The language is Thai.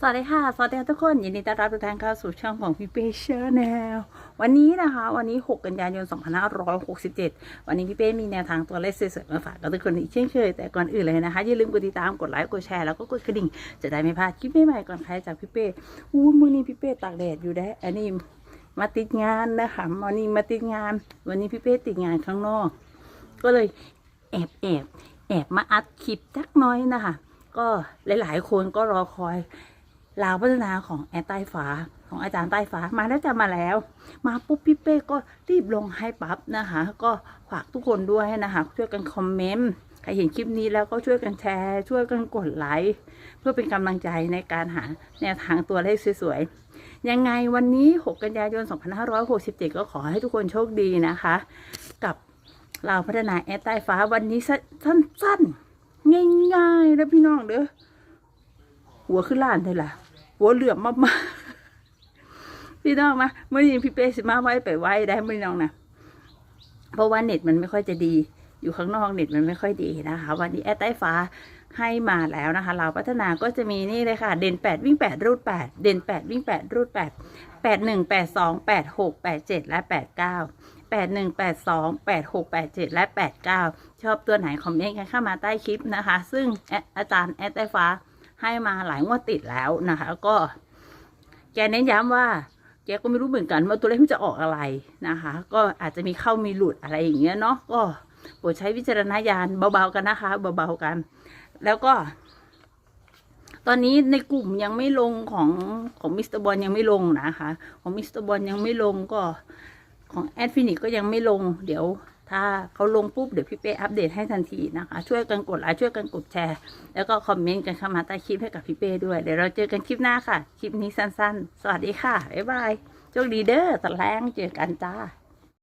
สวัสดีค่ะ สวัสดีทุกคนยินดีต้อนรับทุกท่านเข้าสู่ช่องของพี่เป้เชอร์แนลวันนี้นะคะ วันนี้ 6 กันยายน 2567 วันนี้พี่เป้มีแนวทางตัวเลขสวยๆมาฝากกับทุกคนอีกเช่นเคย แต่ก่อนอื่นเลยนะคะ อย่าลืมกดติดตามกดไลค์กดแชร์แล้วก็กดกระดิ่ง จะได้ไม่พลาดคลิปใหม่ๆก่อนใครจากพี่เป้อู้มือนี้พี่เป้ตากแดดอยู่ได้อันนี้มาติดงานนะคะวันนี้มาติดงาน วันนี้พี่เป้ติดงานข้างนอก ก็เลยแอบแอบแอบมาอัดคลิปจักน้อยนะคะก็หลายๆคนก็รอคอย ลาวพัฒนาของแอดใต้ฟ้าของอาจารย์ใต้ฟ้ามาแล้วจะมาแล้ว มาปุ๊บพี่เป้ก็รีบลงให้ปั๊บนะคะ ก็ฝากทุกคนด้วยนะคะ ช่วยกันคอมเมนต์ใครเห็นคลิปนี้แล้วก็ช่วยกันแชร์ ช่วยกันกดไลค์เพื่อเป็นกำลังใจในการหาแนวทางตัวเลขสวยๆ ยังไงวันนี้ 6 กันยายน 2567 ก็ขอให้ทุกคนโชคดีนะคะ กับลาพัฒนาแอดใต้ฟ้าวันนี้สั้นๆ ง่ายๆแล้วพี่น้องเด้อหัวขึ้นล้านเลยล่ะ หัวเหลือมมากๆพี่น้องมาเมื่อนี้พี่เป้สิมาไว้ไปไว้ได้พี่น้องนะเพราะว่าเน็ตมันไม่ค่อยจะดี อยู่ข้างนอกเน็ตมันไม่ค่อยดีนะคะ วันนี้แอดใต้ฟ้าให้มาแล้วนะคะ เราพัฒนาก็จะมีนี่เลยค่ะ เด่นแปดวิ่งแปดรูดแปดเด่นแปดวิ่งแปดรูดแปดแปดหนึ่งแปดสองแปดหกแปดเจ็ดและแปดเก้าแปดหนึ่งแปดสองแปดหกแปดเจ็ดและแปดเก้าชอบตัวไหนคอมเมนต์กันเข้ามาใต้คลิปนะคะ ซึ่งแอดอาจารย์แอดใต้ฟ้า ให้มาหลายงวดติดแล้วนะคะ ก็แกเน้นย้ำว่าแกก็ไม่รู้เหมือนกันว่าตัวเลขมันจะออกอะไรนะคะ ก็อาจจะมีเข้ามีหลุดอะไรอย่างเงี้ยเนาะก็โปรดใช้วิจารณญาณเบาๆกันนะคะเบาๆกัน แล้วก็ ตอนนี้ในกลุ่มยังไม่ลงของของมิสเตอร์บอลยังไม่ลงนะคะ ของมิสเตอร์บอลยังไม่ลงก็ของแอดฟินิกก็ยังไม่ลง เดี๋ยว ถ้าเขาลงปุ๊บเดี๋ยวพี่เป้อัปเดตให้ทันทีนะคะ ช่วยกันกดไลค์ช่วยกันกดแชร์ แล้วก็คอมเมนต์กันเข้ามาใต้คลิปให้กับพี่เป้ด้วยเดี๋ยวเราเจอกันคลิปหน้าค่ะ คลิปนี้สั้นๆ สวัสดีค่ะบ๊ายบายโชคดีเด้อตะแรงเจอกันจ้า